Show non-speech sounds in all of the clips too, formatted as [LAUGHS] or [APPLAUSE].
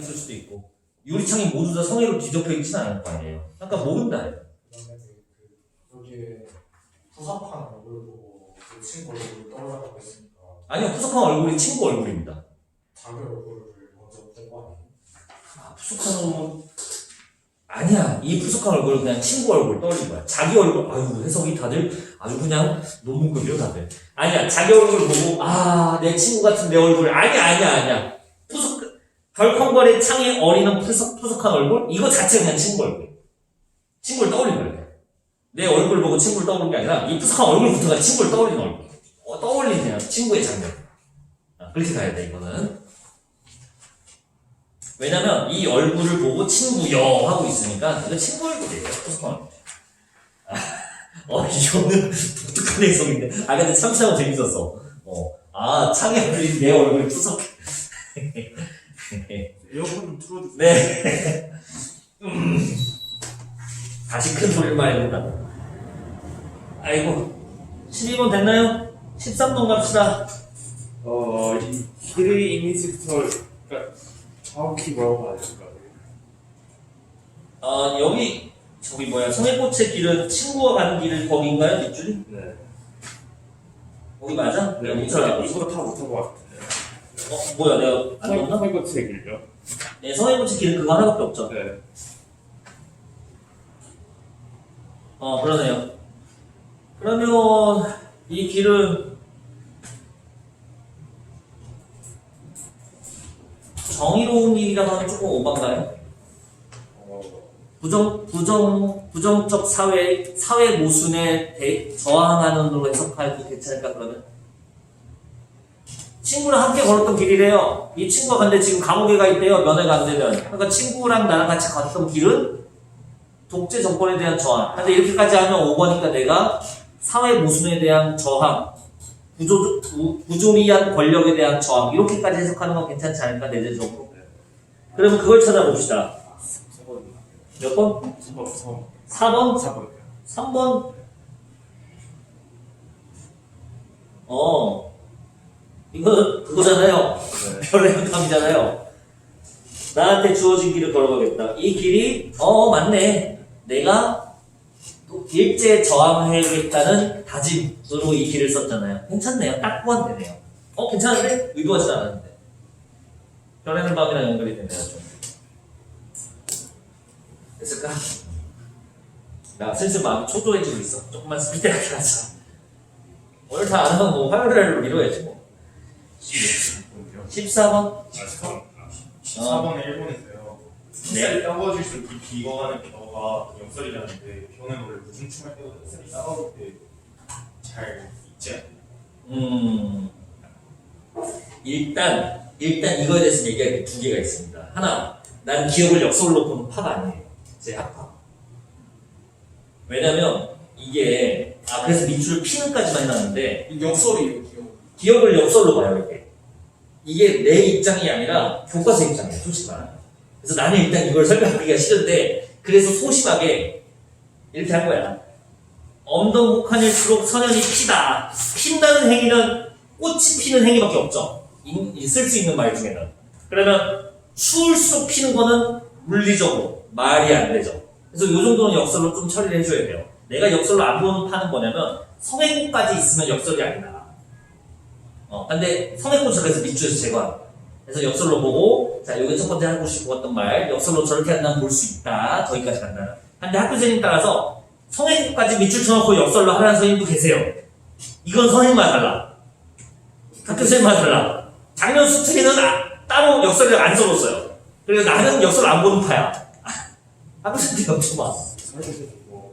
있을 수도 있고 유리창이 모두 다 성애로 뒤덮여 있지는 않을 거 아니에요. 그러니까 모른다. 그 여기에 부석한 얼굴 보고 그 친구 얼굴을 떠올라고 했으니까 아니요, 푸석한 얼굴이 친구 얼굴입니다. 자기 얼굴을 먼저 본거 아니에요? 아, 푸석한 얼굴 아니야. 이 푸석한 얼굴은 그냥 친구 얼굴 떠올린 거야. 자기 얼굴 아유 해석이 다들 아주 그냥 논문급이요 다들. 아니야, 자기 얼굴 보고 아 내 친구 같은 내 얼굴 아니야 아니야 아니야. 덜컹거린 창에 어리는 푸석 푸석한 얼굴 이거 자체 그냥 친구 얼굴. 친구를 떠올린 거야. 내 얼굴 보고 친구를 떠올린 게 아니라 이 푸석한 얼굴부터가 친구를 떠올린 얼굴. 어, 떠올리네요. 친구의 장면. 아, 그렇게 가야 돼 이거는. 왜냐면 이 얼굴을 보고 친구여 하고 있으니까 이거 친구 얼굴이에요. 푸석한 얼굴. 아, [LAUGHS] 어 이거는 독특한 해석인데. 아 근데 참치하고 재밌었어. 어. 아 창에 걸린 내 얼굴이 푸석해. [LAUGHS] 에어컨 좀 틀어주세요. 네. 음. 다시 큰 소리를 말해본다. 아이고, 12번 됐나요? 13번 갑시다. 어, 이 길의 이미지부터 그러니까 정확히 뭐라고 봐야 될까요? 어, 여기, 저기 뭐야, 성해꽃의 길은 친구와 가는 길 거긴가요, 뒷줄이? 네. 거기 맞아? 네, 여기 있잖아. 못한 것 같아요. 어, 뭐야, 내가 안 넣었나? 설거지 길요? 네, 성해꽃의 길은 그거 하나밖에 없죠. 네. 어, 그러네요. 그러면, 이 길은, 정의로운 일이라고 하면 조금 오반가요? 어, 부정, 부정, 부정적 사회, 사회 모순에 대, 저항하는 걸로 해석해도 괜찮을까, 그러면? 친구랑 함께 걸었던 길이래요. 이 친구가 근데 지금 감옥에 가 있대요. 면회가 안 되면. 그러니까 친구랑 나랑 같이 갔던 길은 독재 정권에 대한 저항. 근데 이렇게까지 하면 5번이니까 내가 사회 모순에 대한 저항, 부조, 부, 부조리한 권력에 대한 저항. 이렇게까지 해석하는 건 괜찮지 않을까, 내재적으로. 그러면 그걸 찾아봅시다. 3번. 몇 번? 3번. 3번. 4번? 4번. 3번. 어. 이거, 그거잖아요. 네. 별의 감이잖아요. 나한테 주어진 길을 걸어가겠다. 이 길이, 어, 맞네. 내가 또 일제 저항해야겠다는 다짐으로 이 길을 썼잖아요. 괜찮네요. 딱 포함되네요. 어, 괜찮은데? 의도하지 않았는데. 별의 밤이랑 연결이 되네요, 좀. 됐을까? 나 슬슬 마음이 초조해지고 있어. 조금만 스피드 하게 하자. 오늘 다 안 하면 뭐 화요일날로 미뤄야지 뭐. 14번? 14번에 일본에서요. 네. 햇살이 따가워질수록 이 비거하는 겨가 역설이라는데 겨는 원래 무중충할 때보다 햇살이 따가울 때잘 있지 않나요? 음. 일단, 일단 이거에 대해서 얘기할 게 두 개가 있습니다. 하나, 난 기억을 역설로 보는 파가 아니에요. 제 학파. 왜냐면, 이게, 아, 그래서 밑줄을 피는까지만 해놨는데, 역설이에요 기억 기억을 역설로 봐요, 이게. 이게 내 입장이 아니라 교과서 입장이에요, 솔직히 말하면. 그래서 나는 일단 이걸 설명하기가 싫은데, 그래서 소심하게 이렇게 한 거야. 엄동국한일수록 선현이 피다. 핀다는 행위는 꽃이 피는 행위밖에 없죠. 있을 수 있는 말 중에는. 그러면 추울수록 피는 거는 물리적으로 말이 안 되죠. 그래서 이 정도는 역설로 좀 처리를 해줘야 돼요. 내가 역설로 안 보는 파는 뭐냐면 성행고까지 있으면 역설이 아니다. 어, 근데 성행고를 그래서 밑줄에서 제거한 그래서 역설로 보고 자 요게 첫 번째 하고 싶었던 말 역설로 저렇게 한다면 볼 수 있다. 저기까지 간다. 근데 학교 선생님 따라서 성행고까지 밑줄 쳐놓고 역설로 하라는 선생님도 계세요. 이건 선생님만 달라. 학교 선생님만 달라. 작년 수틀이는 아- 따로 역설을 안 써줬어요. 그리고 나는 역설 안 보는 파야. 학교 선생님 엄청 봐. 설거지 뭐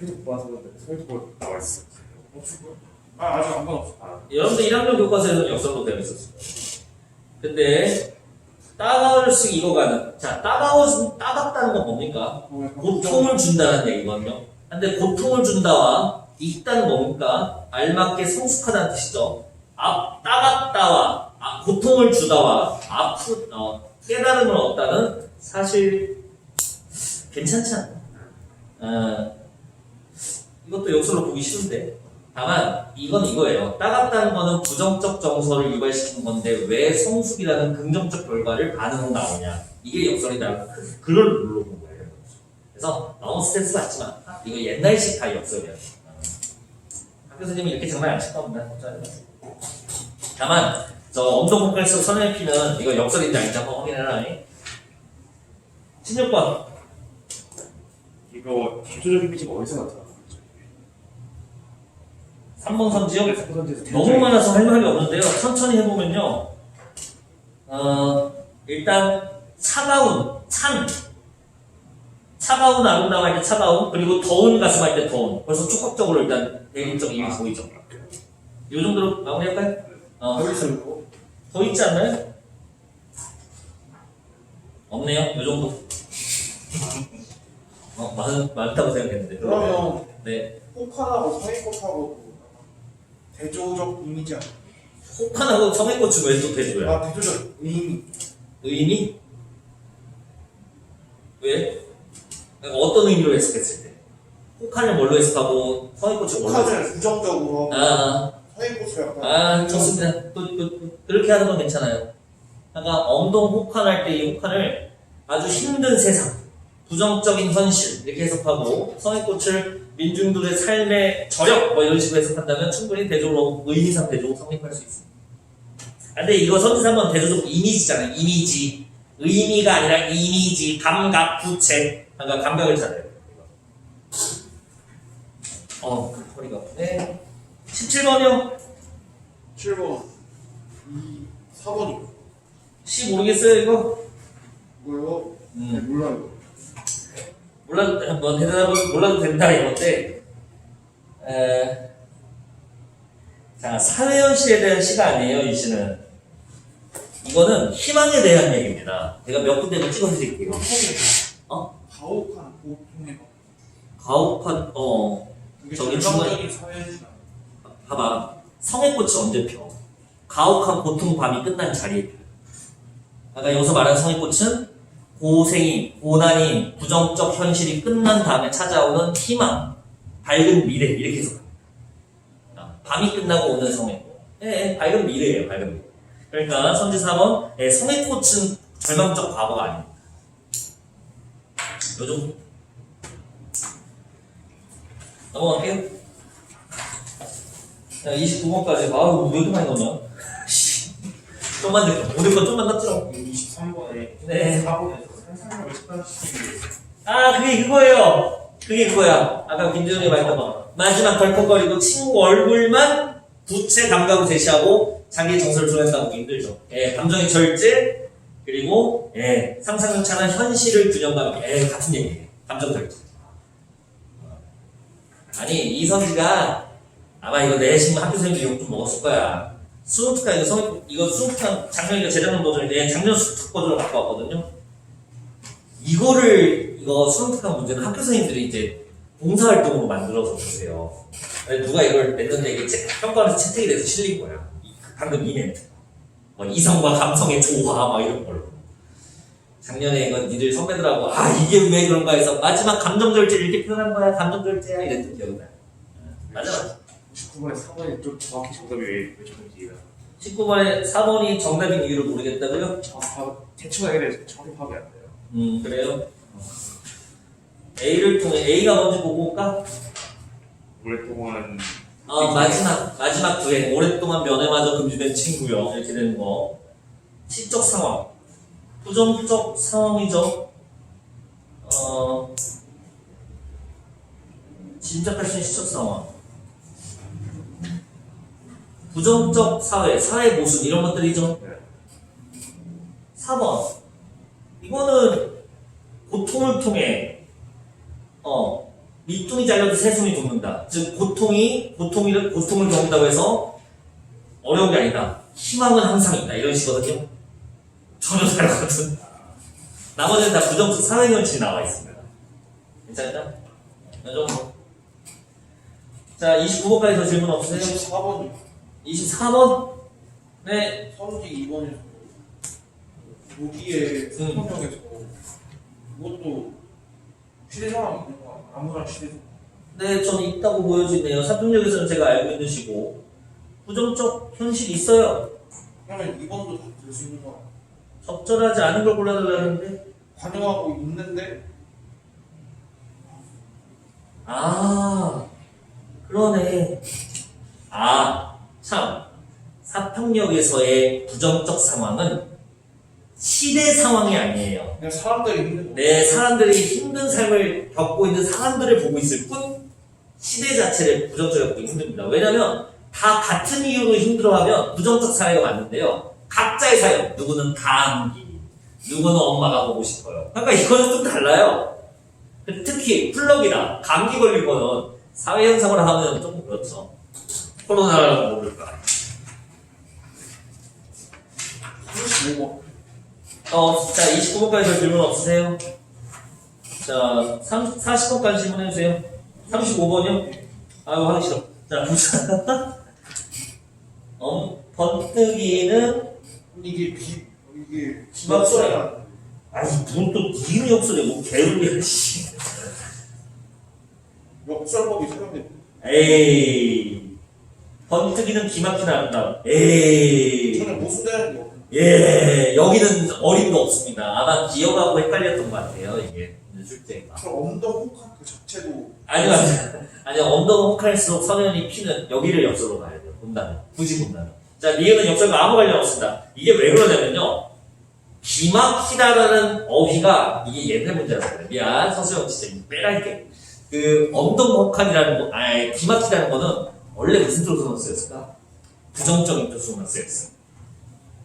계속 봐서 설거 나와 있어. 아 아직 안 받았어. 아, 여러분들 1학년 교과서에서는 역설로 되어 있었어요. 근데 따가울수록 이거가는 자 따가워 따갑다는 건 뭡니까? 고통을 준다는 얘기거든요. 근데 고통을 준다와 있다는 뭡니까? 알맞게 성숙하다는 뜻이죠. 아, 따갑다와 아, 고통을 주다와 아프 어, 깨달음을 얻다는 사실 괜찮지 않나? 어, 이것도 역설로 보기 쉬운데 다만 이건 이거예요. 따갑다는 거는 부정적 정서를 유발시키는 건데 왜 성숙이라는 긍정적 결과를 반응으로 나오냐 이게 역설이다. 그- 그걸 물어본 거예요. 그래서 너무 스트레스 받지 마. 이거 옛날식 다 역설이야. 학교 선생님이 이렇게 정말 안 칠까 보다. 다만 저 엄동 공간에서 선의 피는 이거 역설인지 아닌지 한번 확인해라. 16번 이거 대조적인 빛이 어디서 나타나? 3번 선지요. 너무 많아서 할 말이 없는데요. 천천히 해보면요. 어, 일단 차가운, 찬. 차가운 아름다움 할 때 차가운, 그리고 더운 가슴 할 때 더운. 벌써 촉각적으로 일단 대립적 이미 보이죠. 이 정도로 마무리할까요? 어, 더 있지 않나요? 없네요. 이 정도. 어, 많, 많다고 생각했는데. 그러면 네. 혹한하고 서해꽃하고 대조적 이미지 아니야? 혹한하고 성의꽃은 왜또 대줘요? 아 대조적 의미 의미? 왜? 그러니까 어떤 의미로 해석했을 때? 혹한을 뭘로 해석하고 성의꽃을 뭘로 해석? 혹한을 부정적으로 아, 서해꽃을 약간 아, 좋습니다. 또, 또, 또, 그렇게 하는 건 괜찮아요. 그러니까 엉동 혹한할 때 이 혹한을 아주 힘든 세상, 부정적인 현실 이렇게 해석하고 성의꽃을 민중들의 삶의 저력 뭐 이런 식으로 해석한다면 충분히 대조로 의미상 대조로 성립할 수 있습니다. 아, 근데 이거 선지사 한번 대조적 이미지잖아요. 이미지. 의미가 아니라 이미지, 감각, 부채. 그러니까 감각을 찾아요. 어, 허리가 아프네. 17번이요. 7번 2 4번이 10 모르겠어요, 이거? 뭐요? 음. 네, 몰라요 몰라도, 뭐, 대답은 몰라도 된다, 이건데. 에, 자, 사회현실에 대한 시가 아니에요, 이 시는. 이거는 희망에 대한 얘기입니다. 제가 몇 군데를 찍어드릴게요. 어? 가혹한 보통의 가혹한, 어, 저기 정상적인 사회지 봐봐. 성의 꽃이 언제 펴? 가혹한 고통 밤이 끝난 자리에 펴. 아까 여기서 말하는 성의 꽃은 고생이, 고난이, 부정적 현실이 끝난 다음에 찾아오는 희망, 밝은 미래, 이렇게. 아, 밤이 끝나고 오는 꽃. 예, 예, 밝은 미래예요, 밝은 미래. 그러니까 선지 4번, 예, 성의 꽃은 절망적 과거가 아닙니다. 요 정도. 넘어갈게요. 자, 29번까지. 아우, 왜 이렇게 많이 넣냐? [LAUGHS] 좀만 더, 오늘 거 좀만 넣죠. 23 네. 4번에서 상상력을 습관시키기 위해서 아, 그게 그거예요. 그게 그거야. 아까 김재훈이 말했던 거. 마지막 덜컥거리고 친구 얼굴만 부채 감각으로 제시하고 자기의 정서를 드러낸다고 보기 힘들죠. 예, 감정의 절제, 그리고, 예, 상상력 찬한 현실을 균형감, 예, 같은 얘기예요. 감정 절제. 아니, 이선지가 아마 이거 내신 학교 선생님들 욕좀 먹었을 거야. 수능특강 이거 성 이거 수능특강 작년 이거 재작년 버전인데 작년 수특 버전을 갖고 왔거든요. 이거를 이거 수능특강 문제는 학교 선생님들이 이제 봉사활동으로 만들어서 주세요. 누가 이걸 냈는데 이게 제- 평가원에서 채택이 돼서 실린 거야. 이- 방금 이 멘트. 뭐 이성과 감성의 조화 막 이런 걸로. 작년에 이거 니들 선배들하고 아 이게 왜 그런가 해서 마지막 감정 절제를 이렇게 표현한 거야 감정 절제야 이랬던 기억이 나요. 맞아 맞아. 19번에 4번이 좀 정확히 정답이 왜, 왜 정답이에요? 19번에 4번이 정답인 이유를 모르겠다고요? 정확히 파악, 대충 돼서 정확히 파악이 안 돼요. 음 그래요. A를 통해 A가 먼저 보고 올까? 오랫동안 어, 마지막 마지막 두해 오랫동안 면회마저 금지된 친구요 이렇게 되는 거 시적 상황 부정적 상황이죠 어 짐작할 수 있는 시적 상황 부정적 사회 사회 모순 이런 것들이죠 네. 4번 이거는 고통을 통해 어 밑둥이 잘려도 새순이 돋는다. 즉 고통이 고통이 고통을 겪는다고 해서 어려운 게 아니다. 희망은 항상 있다. 이런 식이거든요. 전혀 다르거든. 나머지는 다 부정적 사회 현실이 나와 있습니다. 괜찮죠? 이 정도. 자, 29번까지 더 질문 없으세요? 24번이 24번? 네. 선지 2번에서 여기에 음. 성명에서 이것도 시대 상황 있는 거 아무나 시대 상황 네, 저는 있다고 보여지네요. 사품력에서는 제가 알고 있는 시고 부정적 현실이 있어요. 그러면 2번도 다들수 있는 거 적절하지 않은 걸 골라달라는데 관여하고 있는데 아 그러네. 아 참. 사평역에서의 부정적 상황은 시대 상황이 아니에요. 그냥 사람들이 거내 사람들이 힘든 삶을 겪고 있는 사람들을 보고 있을 뿐 시대 자체를 보기 힘듭니다. 왜냐면 다 같은 이유로 힘들어하면 부정적 사회가 맞는데요. 각자의 사연, 누구는 감기, 누구는 엄마가 보고 싶어요. 그러니까 이거는 좀 달라요. 특히 플럭이나 감기 걸린 거는 사회 현상을 하면 조금 그렇죠. 코로나라고 모를까. 35번 어, 자, 29번까지 질문 없으세요? 자, 3, 40번까지 질문해주세요. 35번이요? 아유, 하기 싫어. 자, 보자. [LAUGHS] 어, 번뜩이는, 이게 비 이게 기막소리. 기막소리가 아니, 뭔또 기름이 없어요. 뭐, 개울이야, 씨. 역설법이 생각돼 에이. 번뜩이는 기막힌 아름다움. 에이. 저는 게 없는 예, 여기는 어림도 없습니다. 아마 기억하고 헷갈렸던 것 같아요, 이게. 출제가. 저 언더 혹한 그 자체도 아니요, 아니요. 아니요, 언더가 혹할수록 서면이 피는 여기를 역설로 가야 돼요. 본다면. 굳이 본다면. 자, 리은은 역설과 아무 관련 없습니다. 이게 왜 그러냐면요. 기막히다라는 어휘가 이게 옛날 문제라서요. 미안, 서수영 진짜 빼갈게. 그, 언더혹한이라는 거, 아 기막히다는 거는 원래 무슨 쓰였을까? 부정적인 쓰였어요.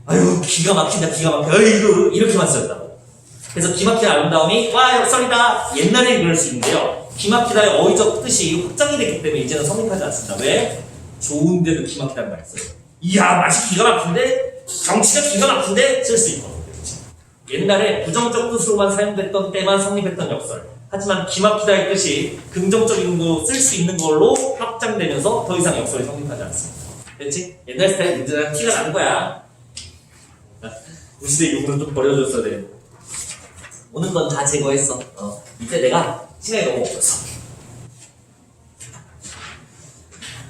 아유, 기가 막힌다, 기가 막혀. 어이구, 이렇게만 쓰였다고. 그래서 기막힌 아름다움이 와 역설이다. 옛날에 그럴 수 있는데요. 기막히다의 어휘적 뜻이 확장이 됐기 때문에 이제는 성립하지 않습니다. 왜? 좋은데도 기막히다는 말을 써요. 이야 맛이 기가 막힌데? 정치가 기가 막힌데? 쓸 수 있거든요 옛날에 부정적 뜻으로만 사용됐던 때만 성립했던 역설. 하지만 기막히다의 뜻이 긍정적인 거 쓸 수 있는 걸로 확장되면서 더 이상 역설이 성립하지 않습니다. 그렇지? 옛날 스타일 문제는 티가 나는 거야 우리 시대 욕은 좀 버려줬어야 돼 오는 건 다 제거했어. 어. 이제 내가 시간이 너무 없어서.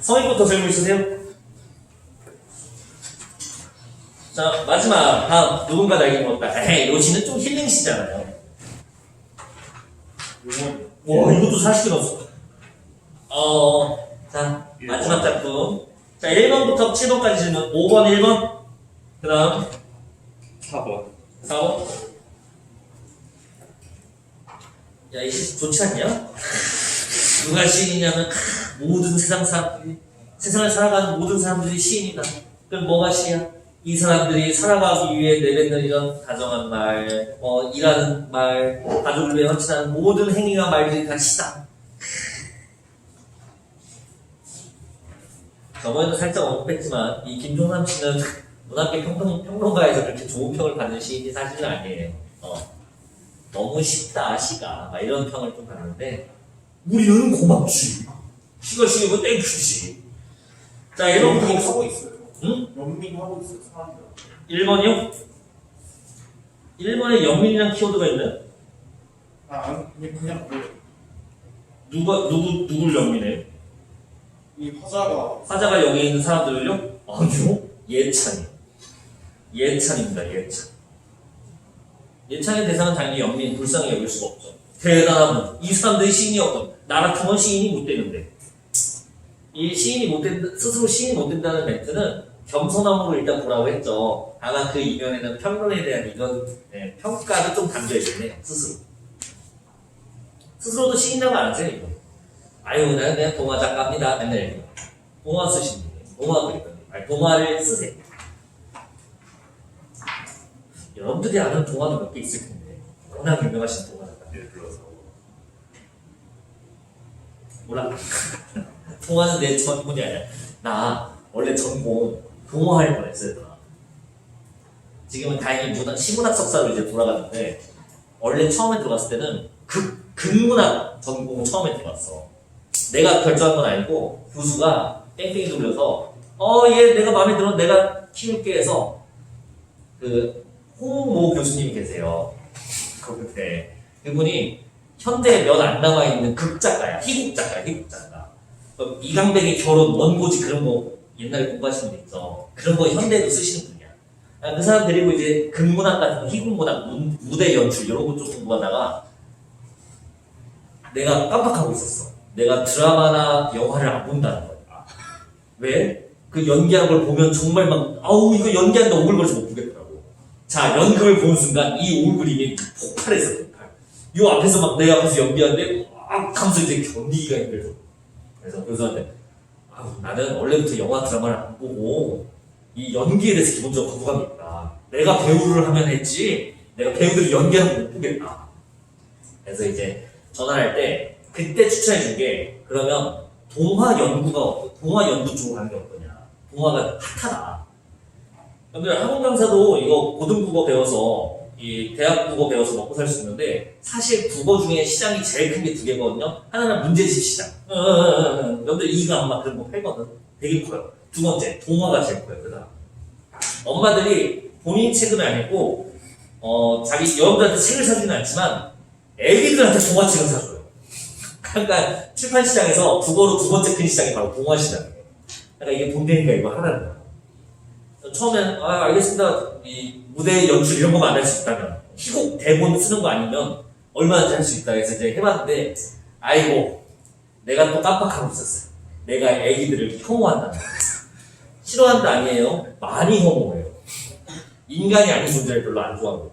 성인부터 질문 있으세요? 자, 마지막, 다음, 누군가 날개 먹었다. 에이, 요시는 좀 힐링시잖아요. 요건 와, 이것도 40개 넣었어. 어, 자, 마지막 작품. 자, 1번부터 7번까지 질문. 5번, 1번. 그 다음, 4번 4번. 야, 이 시- 좋지 않냐? [LAUGHS] 누가 시인이냐면 크, 모든 세상 사람들이 세상을 살아가는 모든 사람들이 시인이다. 그럼 뭐가 시야? 이 사람들이 살아가기 위해 내뱉는 이런 다정한 말, 어, 일하는 말, 가족을 위해 헌신하는 모든 행위와 말들이 다 시다. [LAUGHS] 저번에도 살짝 언급했지만 이 김종삼 씨는 문학계 평론, 평론 가에서 그렇게 좋은 평을 받는 시인이 사실은 아니에요. 어. 너무 쉽다 시가 막 이런 평을 좀 받는데 우리는 고맙지. 시가 시이고 땡큐지. 자 1번 연민 하고 있어요 응? 연민 하고 있어요 사람들 1번이요? 1번에 영민이란 키워드가 있나요? 아 아니, 그냥 그냥 그, 누가 누구 누굴 영민해요? 이 화자가 화자가 여기 있는 사람들을요? 아니요. 예찬이. 예찬입니다. 예찬. 예찬의 대상은 당연히 영민, 불쌍히 여길 수가 없죠. 대단한 분. 이 사람들이 시인이었건 나 같으면 시인이 못 되는데 이 시인이 못 된다, 스스로 시인이 못 된다는 멘트는 겸손함으로 일단 보라고 했죠. 다만 그 이면에는 평론에 대한 이건 네, 평가도 좀 담겨 있네요. 스스로. 스스로도 시인이라고 안 하세요, 이거. 아유, 그냥 동화 작가입니다. 맨날 얘기해요. 동화 쓰시는 거예요. 동화 그릴. 아니, 동화를 쓰세요. 여러분들이 아는 동화도 몇 개 있을 텐데. 워낙 유명하신 동화 작가. 예를 들어서. 몰라. 동화는 내 전문이 아니야. 나 원래 전공 동화할 뻔했어요. 나. 지금은 다행히 문학, 시문학 석사로 이제 돌아갔는데, 원래 처음에 들어갔을 때는 극, 극문학 전공 처음에 들어갔어. 내가 결정한 건 아니고 교수가 땡땡이 돌려서 어 얘 내가 마음에 들어 내가 키울게 해서 그 홍모 교수님이 계세요 그 그때 그분이 현대에 몇 안 남아 있는 극작가야. 희극 작가야, 희극 작가. 어, 이강백의 결혼, 원고지 그런 거 옛날에 공부하신 분 있죠. 그런 거 현대에도 쓰시는 분이야. 아, 그 사람 데리고 이제 극문학 같은 거, 희극문학, 문- 무대 연출 이런 거 좀 공부하다가 내가 깜빡하고 있었어. 내가 드라마나 영화를 안 본다는 거야. 왜? 그 연기한 걸 보면 정말 막, 아우, 이거 연기한다 오글거려서 못 보겠더라고. 자, 연극을 보는 순간 이 오글이 폭발해서 폭발. 요 앞에서 막 내 앞에서 연기하는데, 막 하면서 이제 견디기가 힘들어. 그래서 교수한테, 아우, 나는 원래부터 영화 드라마를 안 보고, 이 연기에 대해서 기본적으로 거부감이 있다. 내가 배우를 하면 했지, 내가 배우들이 연기하는 거못 보겠다. 그래서 이제 전화할 때, 그때 추천해 준 게, 그러면 동화 연구가, 동화 연구 쪽으로 가는 게 어떠냐. 동화가 핫하다. 여러분들 학원 강사도 이거 고등국어 배워서, 이 대학 국어 배워서 먹고 살 수 있는데, 사실 국어 중에 시장이 제일 큰 게 두 개거든요. 하나는 문제집 시장. 여러분들 이가 엄마 그런 거 팔거든. 되게 커요. 두 번째, 동화가 제일 커요. 그다음. 엄마들이 본인 책은 아니고, 어, 자기 여러분들한테 책을 사주는 않지만, 애기들한테 동화책을 사줘요. 그러니까 출판 시장에서 국어로 두 번째 큰 시장이 바로 동화 시장이에요. 그러니까 이게 돈 되니까 이거 거야. 처음엔 아 알겠습니다. 이 무대 연출 이런 거만 안 할 수 있다면 희곡 대본 쓰는 거 아니면 얼마든지 할 수 있다 해서 이제 해봤는데 아이고 내가 또 깜빡하고 있었어요. 내가 애기들을 혐오한다. 싫어한다 아니에요. 많이 혐오해요. 인간이 아닌 존재를 별로 안 좋아하고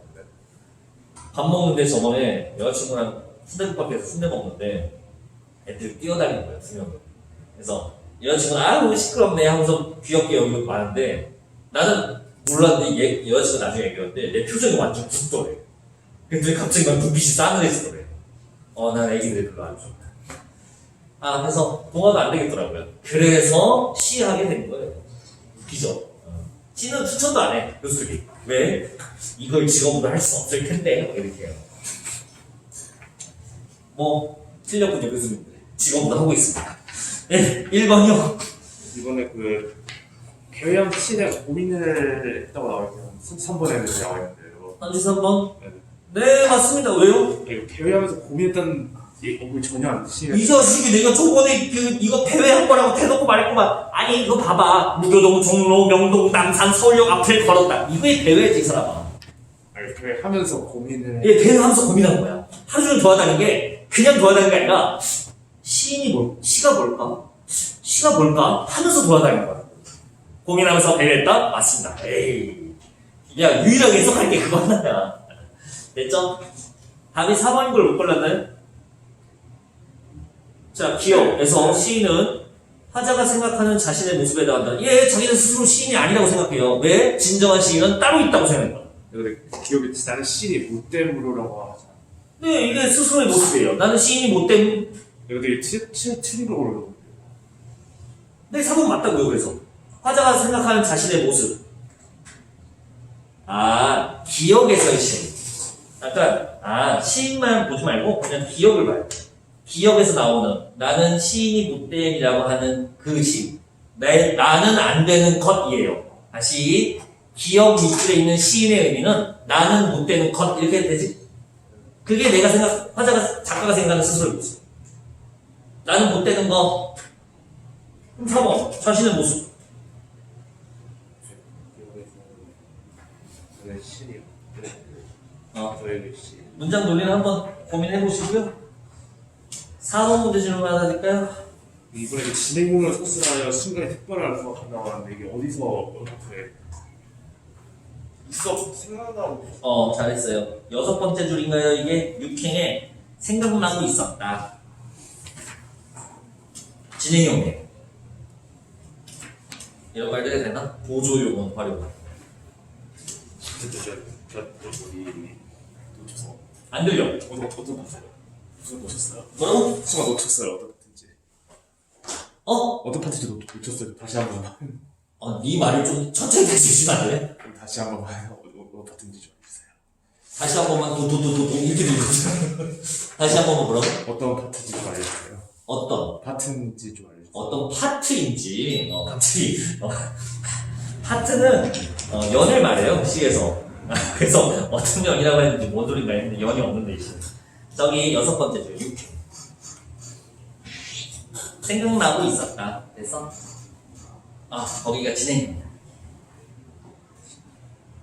밥 먹는데 저번에 여자친구랑 순대국밥에서 순대 먹는데 애들이 뛰어다니는 거예요, 두 명이. 그래서 여자친구는 아유 시끄럽네 하면서 귀엽게 여기고 많은데 나는 몰랐는데 얘, 여자친구가 나중에 얘기했는데 내 표정이 완전 굳더래. 근데 갑자기 막 눈빛이 싸늘해지더래. 어, 난 애기들이 별로 안 좋아. 아, 그래서 동화가 안 되겠더라고요. 그래서 시하게 된 거예요. 웃기죠? 어. 시는 추천도 안 해, 교수들이. 왜? 이걸 직업으로 할 수 없을 텐데, 이렇게 해요. 뭐, 틀렸군요, 교수님들. 직업으로 하고 있습니다. 네, 1번이요. 이번에 그 개회형 시대 고민을 했다고 나와 있어요. 3번에 나와 있는데요. 한지 3번? 네. 네, 맞습니다. 왜요? 이거 개회하면서 고민했다는 이 언급이 전혀 안 드시는 이 자식이 내가 저번에 그, 이거 폐회한 거라고 대놓고 말했구만. 아니, 이거 봐봐. 무교동, 종로, 명동, 남산, 서울역 앞을 걸었다. 이거의 대회지, 이 사람아. 아니 개회하면서 고민을 얘 대회하면서 고민한 거야. 하루 종일 도와다니는 게 그냥 도와다니는 게 아니라 시인이 뭘, 시가 뭘까? 시가 뭘까? 하면서 돌아다니는 거야. 고민하면서 배회했다? 맞습니다. 에이. 야, 유일하게 해석할 게 그거 하나야. 됐죠? 답이 4번인 걸 못 골랐나요? 자, 기억에서 시인은 화자가 생각하는 자신의 모습에 대한다. 얘 자기는 스스로 시인이 아니라고 생각해요. 왜? 진정한 시인은 따로 있다고 생각해요. 근데 기억이 나는 시인이 못됨으로라고 하잖아. 네, 이게 스스로의 모습이에요. 나는 시인이 못된, 근데 틀, 틀, 틀린 걸 그러고 네, 3번 맞다고요, 그래서. 화자가 생각하는 자신의 모습. 아, 기억에서의 시인. 아까, 아, 시인만 보지 말고 그냥 기억을 봐요. 기억에서 나오는 나는 시인이 못됨이라고 하는 그 시. 내, 나는 안 되는 것이에요. 다시, 기억 밑줄에 있는 시인의 의미는 나는 못 되는 것, 이렇게 되지. 그게 내가 생각, 화자가, 작가가 생각하는 스스로의 모습. 나는 못 되는 거, 그럼 4번 자신의 모습 저는 시인이요. 어. 문장 논리를 한번 고민해 보시고요 4번 문제 질문 하나 드릴까요? 이번에 그 진행용을 소스하여 순간에 특별한 수가 나왔는데 이게 어디서 어떻게 있어 생각나고 어 잘했어요 여섯 번째 줄인가요 이게 육행에 생각나고 있었다 진행용이에요 이런 말 해도 되나? 보조용은 활용 저저저 우리 놓쳐서 안 들려? 어떤 어떤 봤어요? 무슨 놓쳤어요? 뭐라고? 순간 놓쳤어요. 어떤 파트인지. 어? 어떤 파트인지 놓, 놓쳤어요. 다시 한번 어, 네 말을 좀 천천히 해주시면 안 돼? 그럼 다시 한번 봐요. 어떤 어떤 파트인지 좀 해주세요. 다시 한 번만 도도도도 이렇게 들리거든 다시 한 번만 뭐라고? 어떤 파트인지 좀 알려주세요. 어떤? 파트인지 좀 알려주세요. 어떤 파트인지. 어, 갑자기 어, 파트는 어, 연을 말해요 시에서 [LAUGHS] 그래서 어떤 연이라고 했는지 뭔 소린가 했는데 연이 없는데 시 저기 여섯 번째죠. 육. 생각나고 있었다. 됐어? 아, 거기가 진행입니다.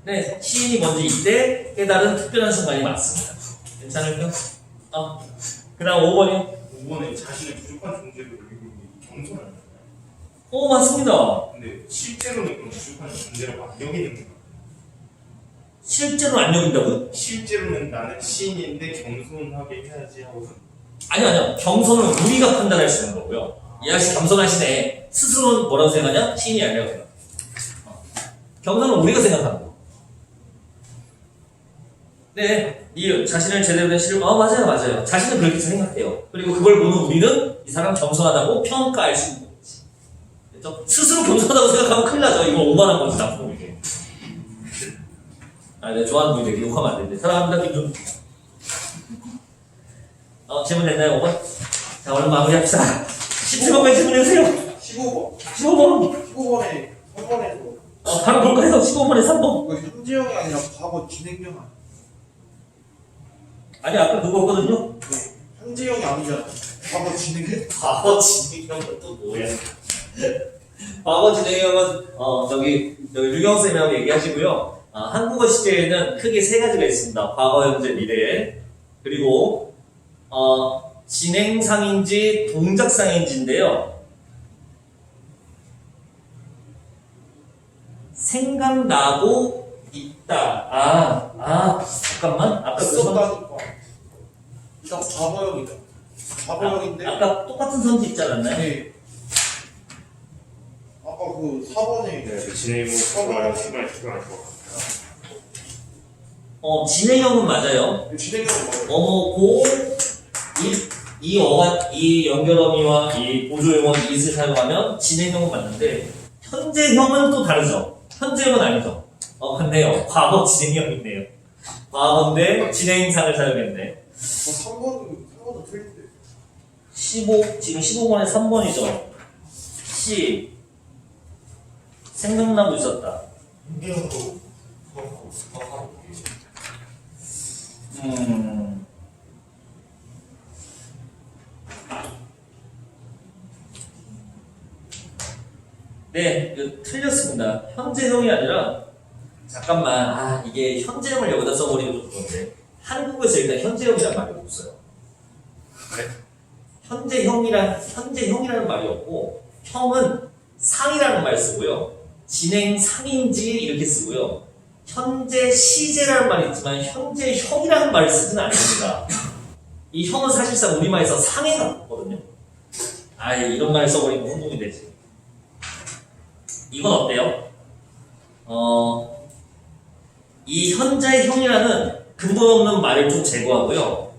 네, 시인이 먼저 이때 깨달은 특별한 순간이 맞습니다. 괜찮을까? 어. 그 다음 5번이요. 5번에 자신의 부족한 존재를 겸손을 하잖아요. 오, 맞습니다. 근데 실제로는 그런 부족한 존재라고 안 여기는 거예요. 실제로 안 여긴다고요? 실제로는 나는 시인인데 겸손하게 해야지 하고서 아니요, 아니요. 경선은 우리가 판단할 수 있는 거고요. 이 아저씨 겸손하시네. 스스로는 뭐라고 생각하냐? 시인이 아니라고 생각. 어. 경선은 우리가 생각하는 거. 네, 이 자신을 제대로 된 실력, 아, 맞아요, 맞아요. 자신은 그렇게 생각해요. 그리고 그걸 보는 우리는 이 사람 겸손하다고 평가할 수 있는 거지. 그렇죠? 스스로 겸손하다고 생각하면 큰일 나죠. 이건 오만한 거지, 나쁜 이게. 아, 내가 좋아하는 분이 되게 욕하면 안 되는데. 사랑합니다, 김준. 어, 질문 됐나요, 5번? 자, 얼른 마무리 합시다. 17번까지 질문해주세요. 15번. 15번. 15번에 3번에서 어, 바로 볼까요? 15번에 3번. 이거 현재형이 아니라 과거 진행형 아니야? 아니, 아까 그거거든요. 네. 현재형이 아니잖아. 과거 진행형. 과거 진행형은 또 뭐야? [LAUGHS] 과거 진행형은, 어, 저기, 저기 유경쌤하고 얘기하시고요. 아, 한국어 시제에는 크게 세 가지가 있습니다. 과거, 현재, 미래. 그리고, 어, 진행상인지 동작상인지인데요. 생각나고 있다. 아, 아, 잠깐만. 아까 그 선- 썼다니까. 일단 과거형이다. 과거형인데. 아까 똑같은 선지 있지 않았나요? 네. 아까 그 4번에 네, 그 진행이 출발 출발 출발 것 같아요. 어, 진행형은 맞아요. 진행형 맞아요. 어머고, 이, 이 어가, 이 연결어미와 이 보조용어 이을 사용하면 진행형은 맞는데, 현재형은 또 다르죠. 현재형은 아니죠. 어, 근데요. 과거 진행형이네요. 과거인데 진행상을 사용했네. 저 3번, 3번도 틀린데. 15, 지금 15번에 3번이죠. C. 생각나고 있었다. 인계형도 그렇고 하고 음. 네, 이거 틀렸습니다. 현재형이 아니라 잠깐만, 아 이게 현재형을 여기다 써버리면 좀 그런데 한국에서 일단 현재형이라는 말이 없어요. 네? 현재형이란 현재형이라는 말이 없고 형은 상이라는 말 쓰고요. 진행 상인지 이렇게 쓰고요. 현재 시제라는 말이 있지만 현재 형이라는 말을 쓰지는 않습니다. 이 형은 사실상 우리말에서 상에 가깝거든요. 아 이런 말을 써버리면 혼동이 되지. 이건 어때요? 어, 이 현재의 형이라는 근본 없는 말을 좀 제거하고요.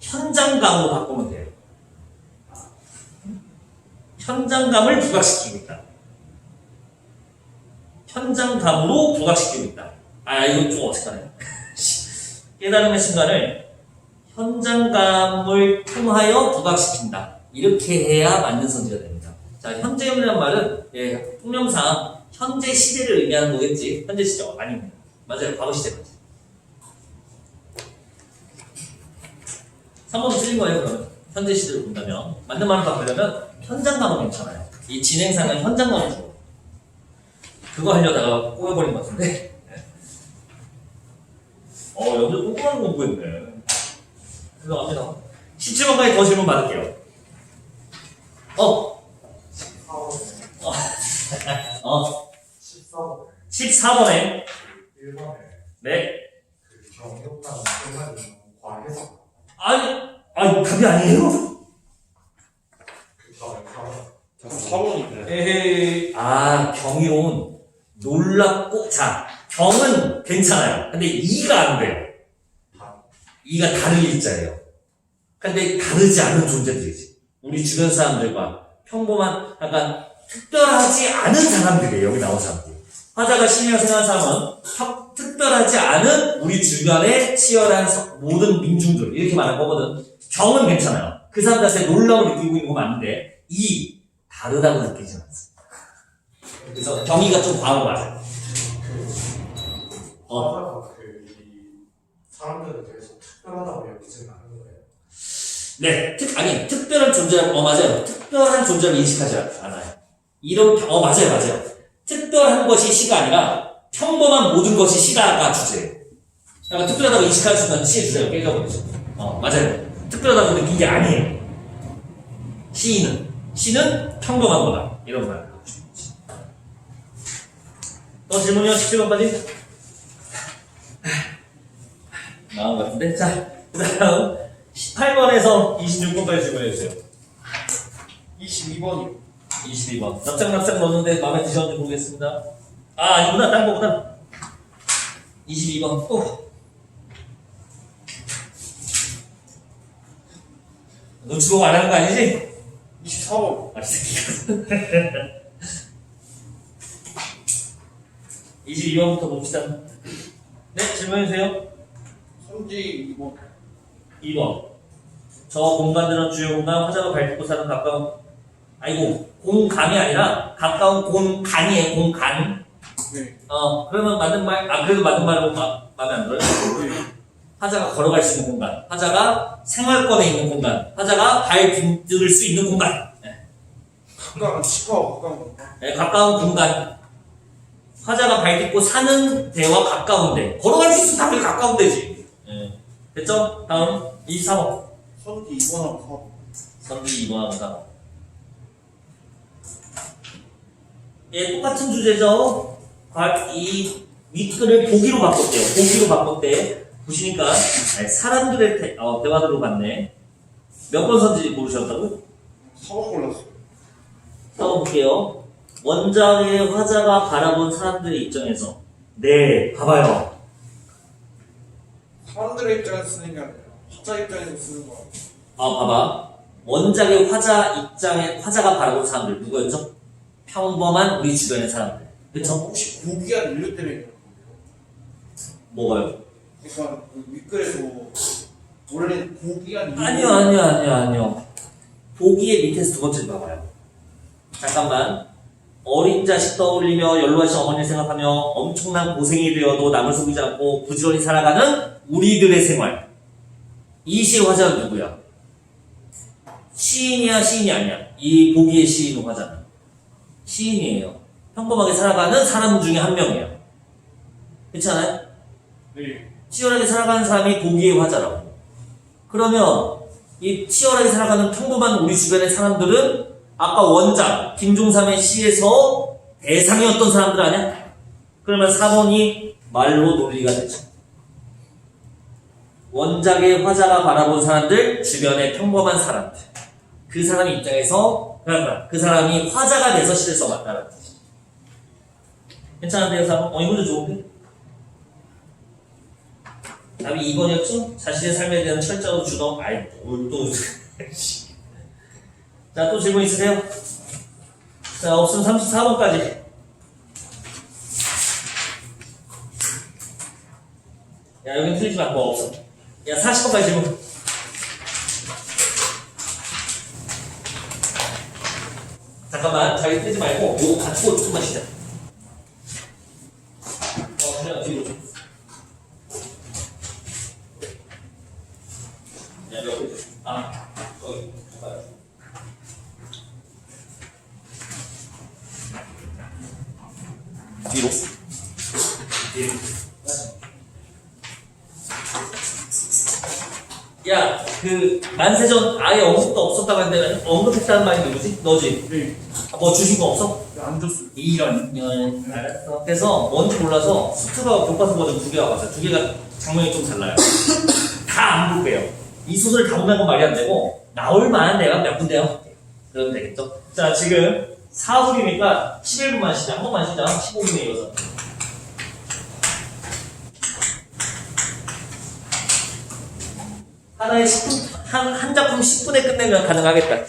현장감으로 바꾸면 돼요. 현장감을 부각시키고 있다. 현장감으로 부각시키고 있다. 아, 이거 좀 어색하네. [LAUGHS] 깨달음의 순간을 현장감을 통하여 부각시킨다. 이렇게 해야 맞는 선지가 됩니다. 자, 현재형이라는 말은, 예, 통념상 현재 시제를 의미하는 거겠지. 현재 시제 아닙니다. 맞아요. 과거 시제까지. 3번도 틀린 거예요, 그러면. 현재 시제를 본다면. 맞는 말을 바꾸려면 현장감은 괜찮아요. 이 진행상은 현장감을 줘. 그거 하려다가 꼬여버린 것 같은데. 어, 여기서 꼼꼼한 공부했네. 죄송합니다. 17번까지 더 질문 받을게요. 어, 4번에. 어, 14번에. 14번에. 1번에. 네. 그 경력만 끝나면 과해석. 아니, 아니, 답이 아니에요? 그 다음에 4번. 4번인데. 에헤이. 아, 경이로운. 경은 괜찮아요. 근데 이가 안 돼요. 이가 다른 일자예요. 근데 다르지 않은 존재들이지. 우리 주변 사람들과 평범한, 약간 특별하지 않은 사람들이에요. 여기 나온 사람들. 화자가 신이라고 생각하는 사람은 혀- 특별하지 않은 우리 주변의 치열한 서- 모든 민중들. 이렇게 말한 거거든. 경은 괜찮아요. 그 사람들한테 놀라움을 느끼고 있는 건 맞는데, 이, 다르다고 느끼진 않습니다. 그래서 경의가 좀 과한 거 맞아요. 어. 화자가 그이 사람들에 대해서 특별하다고 여기지는 않는 거예요. 네, 특, 아니, 특별한 존재라고, 어, 맞아요. 특별한 존재를 인식하지 않아요. 이런, 어, 맞아요, 맞아요. 특별한 것이 시가 아니라 평범한 모든 것이 시다가 주제예요. 약간 특별하다고 인식하는 순간 시의 주제가 깨져버리죠. 어, 맞아요. 특별하다고 느낀 게 아니에요. 시인은. 시는 평범한 거다. 이런 말을 하고 싶은 거지. 또 질문이요? 17번까지? 나온 것 같은데? 자, 그 다음 18번에서 26번까지 질문해주세요. 22번이요. 22번. 납작납작 넣었는데 마음에 드셨는지 모르겠습니다. 아, 아니구나. 딴 거구나. 22번. 또. 눈치 보고 안 하는 거 아니지? 24번. 아, 이 새끼가. [LAUGHS] 22번부터 봅시다. 네, 질문해주세요. 선지 2번. 2번. 저 공간들은 주요 공간, 화자가 밟고 사는 가까운, 아이고, 공간이 아니라 가까운 공간이에요, 공간. 네. 어, 그러면 맞는 말, 아, 그래도 맞는 말로 마, 마음에 안 들어요? 화자가 걸어갈 수 있는 공간, 화자가 생활권에 있는 공간, 화자가 발 디딜 수 있는 공간. 네. 가까운 치과와 가까운 건가? 네, 가까운 공간. 화자가 발 딛고 사는 데와 가까운 데. 걸어갈 수 있으면 당연히 가까운 데지. 네. 됐죠? 다음, 24번. 선지 2번하고 4번. 선비 2번하고 4번. 예, 똑같은 주제죠. 과- 이 윗글을 보기로 바꿨대요. 보기로 바꿨대. 보시니까 사람들의 대, 어, 대화들로 봤네. 몇 번 선지 모르셨다고? 4번 골랐어요. 써볼게요. 원작의 화자가 바라본 사람들의 입장에서 네, 봐봐요. 사람들의 입장에서 아니라 화자 입장에서 쓰는 거. 아, 봐봐. 원작의 화자 입장에 화자가 바라본 사람들 누구였죠? 평범한 우리 주변의 사람들. 그쵸? 혹시 고귀한 인류 때문에 그런 건가요? 뭐가요? 그러니까 그 윗글에서 원래 고귀한 인류 아니요, 아니요, 아니요, 아니요. 보기의 밑에서 두 번째 봐봐요. 잠깐만. 어린 자식 떠올리며 연로하신 어머니를 생각하며 엄청난 고생이 되어도 남을 속이지 않고 부지런히 살아가는 우리들의 생활. 이 시의 화자는 누구야? 시인이야, 시인이 아니야? 이 보기의 시인 화자는. 시인이에요. 평범하게 살아가는 사람 중에 한 명이에요. 그렇지 않아요? 네. 치열하게 살아가는 사람이 보기의 화자라고. 그러면 이 치열하게 살아가는 평범한 우리 주변의 사람들은 아까 원작 김종삼의 시에서 대상이었던 사람들 아니야? 그러면 4번이 말로 논리가 되죠. 원작의 화자가 바라본 사람들, 주변의 평범한 사람들. 그 사람 입장에서 그러니까 그 사람이 화자가 돼서 시를 써봤다는 뜻이. 괜찮은데요, 4번? 어, 이 문제 좋은데? 답이 2번이었죠? 자신의 삶에 대한 철저한 주동, 아이, 뭘 또. 자, 또 질문 있으세요? 자, 없으면 34번까지. 야, 여긴 틀리지 말고 없어. 야, 40번까지 질문. 잠깐만, 자기 틀리지 말고, 요거 갖고 좀만 쉬자. 어, 그냥 뒤로 좀. 그 만세전 아예 언급도 없었다고 했는데 언급했다는 말이 누구지? 너지? 네. 아, 뭐 주신 거 없어? 안 줬어요. 이런 년 알았어. 그래서 뭔지 몰라서 수트가 교과서 버전 두 개가 왔어요. 두 개가 장면이 좀 달라요. [COUGHS] 다 안 볼게요. 이 소설을 다 보면 건 말이 안 되고 나올 만한 데가 몇 군데요. 그러면 되겠죠. 자 지금 4분이니까 11분만 쉬자. 한 번만 쉬자. 15분에 이어서. 하나에 10분, 한, 한 작품 10분에 끝내면 가능하겠다.